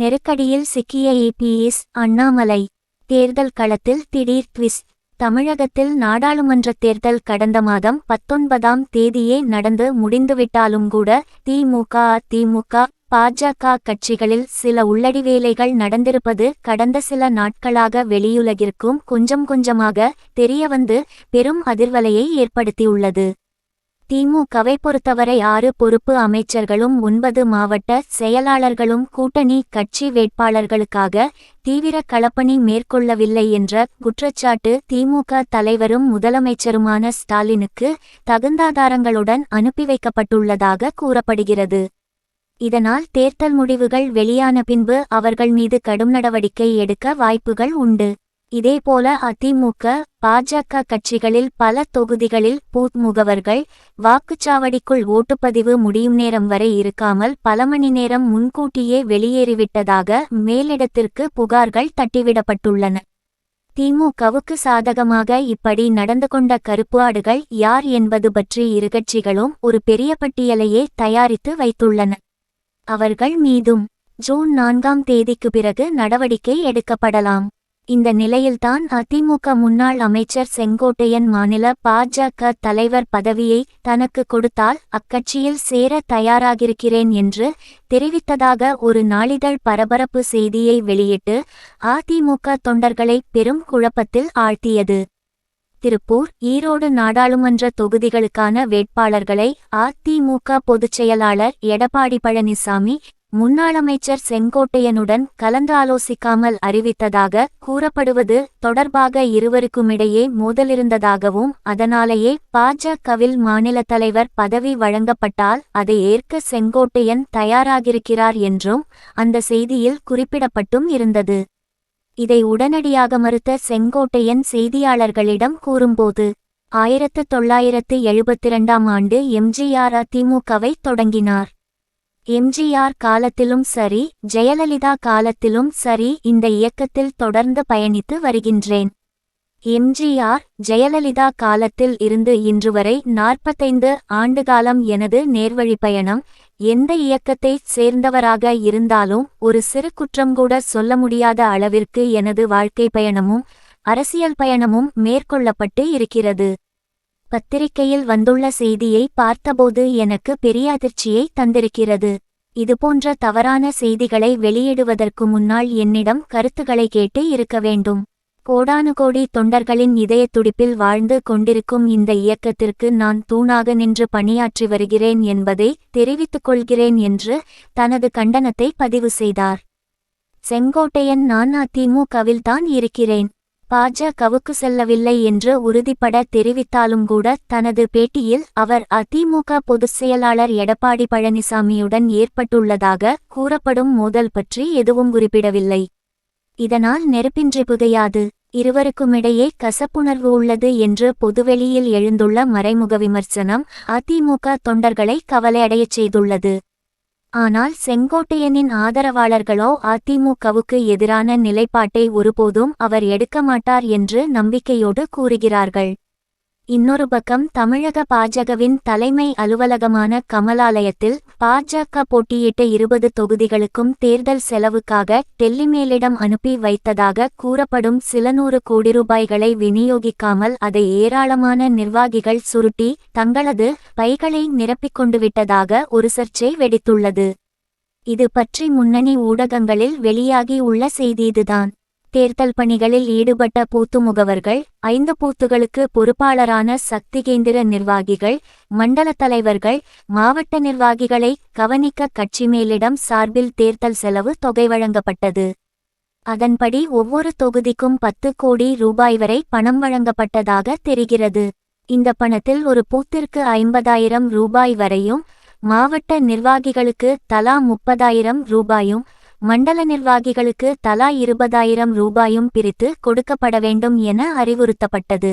நெருக்கடியில் சிக்கிய ஏபிஎஸ் அண்ணாமலை. தேர்தல் களத்தில் திடீர் ட்விஸ்ட். தமிழகத்தில் நாடாளுமன்ற தேர்தல் கடந்த மாதம் பத்தொன்பதாம் தேதியே நடந்து முடிந்துவிட்டாலும் கூட திமுக அதிமுக பாஜக கட்சிகளில் சில உள்ளடி வேலைகள் நடந்திருப்பது கடந்த சில நாட்களாக வெளியுலகிற்கும் கொஞ்சம் கொஞ்சமாக தெரியவந்து பெரும் அதிர்வலையை ஏற்படுத்தியுள்ளது. திமுகவை பொறுத்தவரை ஆறு பொறுப்பு அமைச்சர்களும் ஒன்பது மாவட்ட செயலாளர்களும் கூட்டணி கட்சி வேட்பாளர்களுக்காக தீவிர களப்பணி மேற்கொள்ளவில்லை என்ற குற்றச்சாட்டு திமுக தலைவரும் முதலமைச்சருமான ஸ்டாலினுக்கு தகுந்தாதாரங்களுடன் அனுப்பி வைக்கப்பட்டுள்ளதாக கூறப்படுகிறது. இதனால் தேர்தல் முடிவுகள் வெளியான பின்பு அவர்கள் மீது கடும் நடவடிக்கை எடுக்க வாய்ப்புகள் உண்டு. இதேபோல அதிமுக பாஜக கட்சிகளில் பல தொகுதிகளில் பூத் முகவர்கள் வாக்குச்சாவடிக்குள் ஓட்டுப்பதிவு முடியும் நேரம் வரை இருக்காமல் பல மணி நேரம் முன்கூட்டியே வெளியேறிவிட்டதாக மேலிடத்திற்கு புகார்கள் தட்டிவிடப்பட்டுள்ளன. திமுகவுக்கு சாதகமாக இப்படி நடந்து கொண்ட கருப்பு ஆடுகள் யார் என்பது பற்றி இரு கட்சிகளும் ஒரு பெரிய பட்டியலையே தயாரித்து வைத்துள்ளன. அவர்கள் மீதும் ஜூன் நான்காம் தேதிக்கு பிறகு நடவடிக்கை எடுக்கப்படலாம். இந்த நிலையில்தான் அதிமுக முன்னாள் அமைச்சர் செங்கோட்டையன் மாநில பாஜக தலைவர் பதவியை தனக்கு கொடுத்தால் அக்கட்சியில் சேர தயாராகிருக்கிறேன் என்று தெரிவித்ததாக ஒரு நாளிதழ் பரபரப்பு செய்தியை வெளியிட்டு அதிமுக தொண்டர்களை பெரும் குழப்பத்தில் ஆழ்த்தியது. திருப்பூர் ஈரோடு நாடாளுமன்ற தொகுதிகளுக்கான வேட்பாளர்களை அதிமுக பொதுச்செயலாளர் எடப்பாடி பழனிசாமி முன்னாள் அமைச்சர் செங்கோட்டையனுடன் கலந்தாலோசிக்காமல் அறிவித்ததாக கூறப்படுவது தொடர்பாக இருவருக்குமிடையே மோதலிருந்ததாகவும் அதனாலேயே பாஜகவில் மாநில தலைவர் பதவி வழங்கப்பட்டால் அதை ஏற்க செங்கோட்டையன் தயாராகிருக்கிறார் என்றும் அந்த செய்தியில் குறிப்பிடப்பட்டும் இருந்தது. இதை உடனடியாக மறுத்த செங்கோட்டையன் செய்தியாளர்களிடம் கூறும்போது ஆயிரத்து தொள்ளாயிரத்து எழுபத்திரண்டாம் ஆண்டு எம்ஜிஆர் அதிமுகவை தொடங்கினார். எம்ஜிஆர் காலத்திலும் சரி ஜெயலலிதா காலத்திலும் சரி இந்த இயக்கத்தில் தொடர்ந்து பயணித்து வருகின்றேன். எம்ஜிஆர் ஜெயலலிதா காலத்தில் இருந்து இன்று வரை நாற்பத்தைந்து ஆண்டுகாலம் எனது நேர்வழி பயணம். எந்த இயக்கத்தை சேர்ந்தவராக இருந்தாலும் ஒரு சிறு குற்றம் கூட சொல்ல முடியாத அளவிற்கு எனது வாழ்க்கை பயணமும் அரசியல் பயணமும் மேற்கொள்ளப்பட்டு இருக்கிறது. பத்திரிகையில் வந்துள்ள செய்தியை பார்த்தபோது எனக்கு பெரிய அதிர்ச்சியை தந்திருக்கிறது. இதுபோன்ற தவறான செய்திகளை வெளியிடுவதற்கு முன்னால் என்னிடம் கருத்துக்களை கேட்டு இருக்க வேண்டும். கோடானுகோடி தொண்டர்களின் இதய துடிப்பில் வாழ்ந்து கொண்டிருக்கும் இந்த இயக்கத்திற்கு நான் தூணாக நின்று பணியாற்றி வருகிறேன் என்பதை தெரிவித்துக் கொள்கிறேன் என்று தனது கண்டனத்தை பதிவு செய்தார். செங்கோட்டையன் நான் அதிமுகவில்தான் இருக்கிறேன். பாஜகவுக்கு செல்லவில்லை என்று உறுதிப்பட தெரிவித்தாலும் கூட தனது பேட்டியில் அவர் அதிமுக பொதுச் செயலாளர் எடப்பாடி பழனிசாமியுடன் ஏற்பட்டுள்ளதாக கூறப்படும் மோதல் பற்றி எதுவும் குறிப்பிடவில்லை. இதனால் நெருப்பின்றி புகையாது இருவருக்குமிடையே கசப்புணர்வு உள்ளது என்று பொதுவெளியில் எழுந்துள்ள மறைமுக விமர்சனம் அதிமுக தொண்டர்களை கவலையடையச் செய்துள்ளது. ஆனால் செங்கோட்டையனின் ஆதரவாளர்களோ அதிமுகவுக்கு எதிரான நிலைப்பாட்டை ஒருபோதும் அவர் எடுக்க மாட்டார் என்று நம்பிக்கையோடு கூறுகிறார்கள். இன்னொரு பக்கம் தமிழக பாஜகவின் தலைமை அலுவலகமான கமலாலயத்தில் பாஜக போட்டியிட்ட இருபது தொகுதிகளுக்கும் தேர்தல் செலவுக்காக டெல்லி மேலிடம் அனுப்பி வைத்ததாக கூறப்படும் சில நூறு கோடி ரூபாய்களை விநியோகிக்காமல் அதை ஏராளமான நிர்வாகிகள் சுருட்டி தங்களது பைகளை நிரப்பிக் கொண்டுவிட்டதாக ஒரு சர்ச்சை வெடித்துள்ளது. இது பற்றி முன்னணி ஊடகங்களில் வெளியாகி உள்ள செய்தி இதுதான். தேர்தல் பணிகளில் ஈடுபட்ட பூத்து முகவர்கள் ஐந்து பூத்துகளுக்கு பொறுப்பாளரான சக்தி கேந்திர நிர்வாகிகள் மண்டல தலைவர்கள் மாவட்ட நிர்வாகிகளை கவனிக்க கட்சி மேலிடம் சார்பில் தேர்தல் செலவு தொகை வழங்கப்பட்டது. அதன்படி ஒவ்வொரு தொகுதிக்கும் பத்து கோடி ரூபாய் வரை பணம் வழங்கப்பட்டதாக தெரிகிறது. இந்த பணத்தில் ஒரு பூத்திற்கு ஐம்பதாயிரம் ரூபாய் வரையும் மாவட்ட நிர்வாகிகளுக்கு தலா முப்பதாயிரம் ரூபாயும் மண்டல நிர்வாகிகளுக்கு தலா இருபதாயிரம் ரூபாயும் பிரித்து கொடுக்கப்பட வேண்டும் என அறிவுறுத்தப்பட்டது.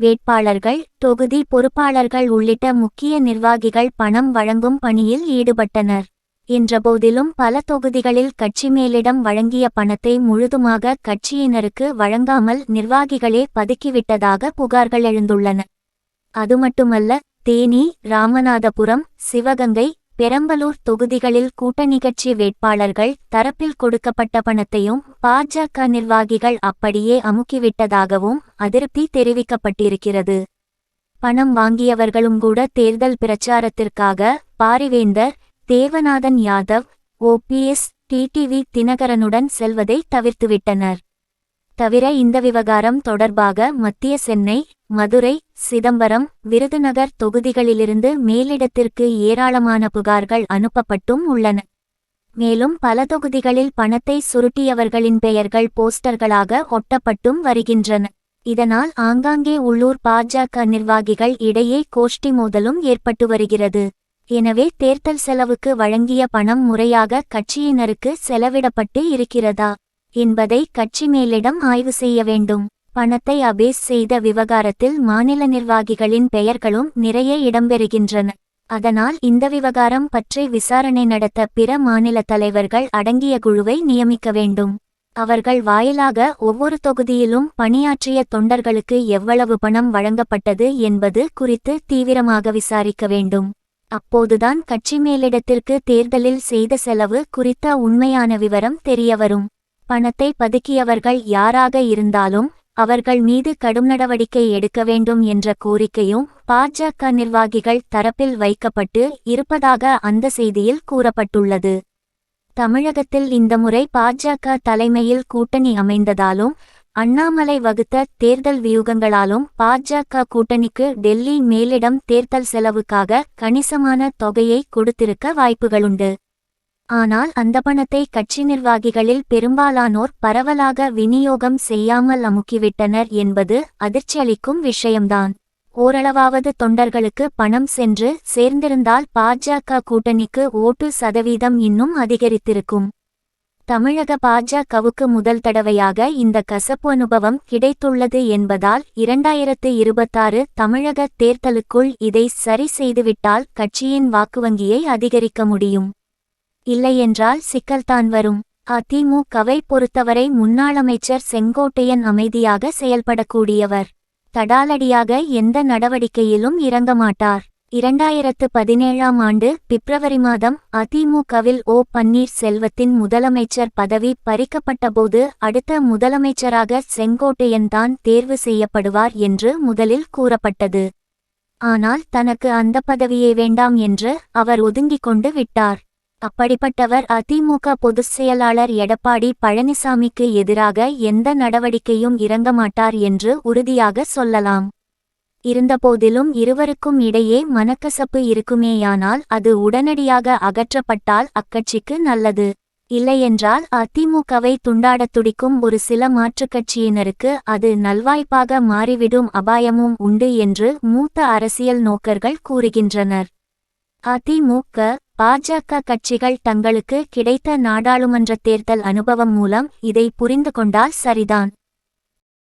வேட்பாளர்கள் தொகுதி பொறுப்பாளர்கள் உள்ளிட்ட முக்கிய நிர்வாகிகள் பணம் வழங்கும் பணியில் ஈடுபட்டனர். என்றபோதிலும் பல தொகுதிகளில் கட்சி மேலிடம் வழங்கிய பணத்தை முழுதுமாக கட்சியினருக்கு வழங்காமல் நிர்வாகிகளே பதுக்கிவிட்டதாக புகார்கள் எழுந்துள்ளன. அது மட்டுமல்ல தேனி ராமநாதபுரம் சிவகங்கை பெரம்பலூர் தொகுதிகளில் கூட்ட நிகழ்ச்சி வேட்பாளர்கள் தரப்பில் கொடுக்கப்பட்ட பணத்தையும் பாஜக நிர்வாகிகள் அப்படியே அமுக்கிவிட்டதாகவும் அதிருப்தி தெரிவிக்கப்பட்டிருக்கிறது. பணம் வாங்கியவர்களும் கூட தேர்தல் பிரச்சாரத்திற்காக பாரிவேந்தர் தேவநாதன் யாதவ் ஓபிஎஸ் டிடிவி தினகரனுடன் செல்வதை தவிர்த்துவிட்டனர். தவிர இந்த விவகாரம் தொடர்பாக மத்திய சென்னை மதுரை சிதம்பரம் விருதுநகர் தொகுதிகளிலிருந்து மேலிடத்திற்கு ஏராளமான புகார்கள் அனுப்பப்பட்டும் உள்ளன. மேலும் பல தொகுதிகளில் பணத்தை சுருட்டியவர்களின் பெயர்கள் போஸ்டர்களாக ஒட்டப்பட்டும் வருகின்றன. இதனால் ஆங்காங்கே உள்ளூர் பாஜக நிர்வாகிகள் இடையே கோஷ்டி மோதலும் ஏற்பட்டு வருகிறது. எனவே தேர்தல் செலவுக்கு வழங்கிய பணம் முறையாக கட்சியினருக்கு செலவிடப்பட்டு இருக்கிறதா என்பதை கட்சி மேலிடம் ஆய்வு செய்ய வேண்டும். பணத்தை அபேஸ் செய்த விவகாரத்தில் மாநில நிர்வாகிகளின் பெயர்களும் நிறைய இடம்பெறுகின்றன. அதனால் இந்த விவகாரம் பற்றி விசாரணை நடத்த பிற மாநில தலைவர்கள் அடங்கிய குழுவை நியமிக்க வேண்டும். அவர்கள் வாயிலாக ஒவ்வொரு தொகுதியிலும் பணியாற்றிய தொண்டர்களுக்கு எவ்வளவு பணம் வழங்கப்பட்டது என்பது குறித்து தீவிரமாக விசாரிக்க வேண்டும். அப்போதுதான் கட்சி மேலிடத்திற்கு தேர்தலில் செய்த செலவு குறித்த உண்மையான விவரம் தெரியவரும். பணத்தை பதுக்கியவர்கள் யாராக இருந்தாலும் அவர்கள் மீது கடும் நடவடிக்கை எடுக்க வேண்டும் என்ற கோரிக்கையும் பாஜக நிர்வாகிகள் தரப்பில் வைக்கப்பட்டு இருப்பதாக அந்த செய்தியில் கூறப்பட்டுள்ளது. தமிழகத்தில் இந்த முறை பாஜக தலைமையில் கூட்டணி அமைந்ததாலும் அண்ணாமலை வகுத்த தேர்தல் வியூகங்களாலும் பாஜக கூட்டணிக்கு டெல்லி மேலிடம் தேர்தல் செலவுக்காக கணிசமான தொகையை கொடுத்திருக்க வாய்ப்புகளுண்டு. ஆனால் அந்த பணத்தை கட்சி நிர்வாகிகளில் பெரும்பாலானோர் பரவலாக விநியோகம் செய்யாமல் அமுக்கிவிட்டனர் என்பது அதிர்ச்சியளிக்கும் விஷயம்தான். ஓரளவாவது தொண்டர்களுக்கு பணம் சென்று சேர்ந்திருந்தால் பாஜக கூட்டணிக்கு ஓட்டு சதவீதம் இன்னும் அதிகரித்திருக்கும். தமிழக பாஜகவுக்கு முதல் தடவையாக இந்த கசப்பு அனுபவம் கிடைத்துள்ளது என்பதால் இரண்டாயிரத்து இருபத்தாறு தமிழக தேர்தலுக்குள் இதை சரி செய்துவிட்டால் கட்சியின் வாக்குவங்கியை அதிகரிக்க முடியும். இல்லையென்றால் சிக்கல்தான் வரும். அதிமுகவை பொறுத்தவரை முன்னாள் அமைச்சர் செங்கோட்டையன் அமைதியாக செயல்படக்கூடியவர். தடாலடியாக எந்த நடவடிக்கையிலும் இறங்க மாட்டார் இரண்டாயிரத்து பதினேழாம் ஆண்டு பிப்ரவரி மாதம் அதிமுகவில் ஓ. பன்னீர் செல்வத்தின் முதலமைச்சர் பதவி பறிக்கப்பட்டபோது அடுத்த முதலமைச்சராக செங்கோட்டையன் தான் தேர்வு செய்யப்படுவார் என்று முதலில் கூறப்பட்டது. ஆனால் தனக்கு அந்த பதவியே வேண்டாம் என்று அவர் ஒதுங்கிக் கொண்டு விட்டார். அப்படிப்பட்டவர் அதிமுக பொதுச் செயலாளர் எடப்பாடி பழனிசாமிக்கு எதிராக எந்த நடவடிக்கையும் இறங்க மாட்டார் என்று உறுதியாக சொல்லலாம். இருந்தபோதிலும் இருவருக்கும் இடையே மனக்கசப்பு இருக்குமேயானால் அது உடனடியாக அகற்றப்பட்டால் அக்கட்சிக்கு நல்லது. இல்லையென்றால் அதிமுகவை துண்டாடத் துடிக்கும் ஒரு சில மாற்றுக் கட்சியினருக்கு அது நல்வாய்ப்பாக மாறிவிடும் அபாயமும் உண்டு என்று மூத்த அரசியல் நோக்கர்கள் கூறுகின்றனர். அதிமுக பாஜக கட்சிகள் தங்களுக்கு கிடைத்த நாடாளுமன்ற தேர்தல் அனுபவம் மூலம் இதை புரிந்து கொண்டால் சரிதான்.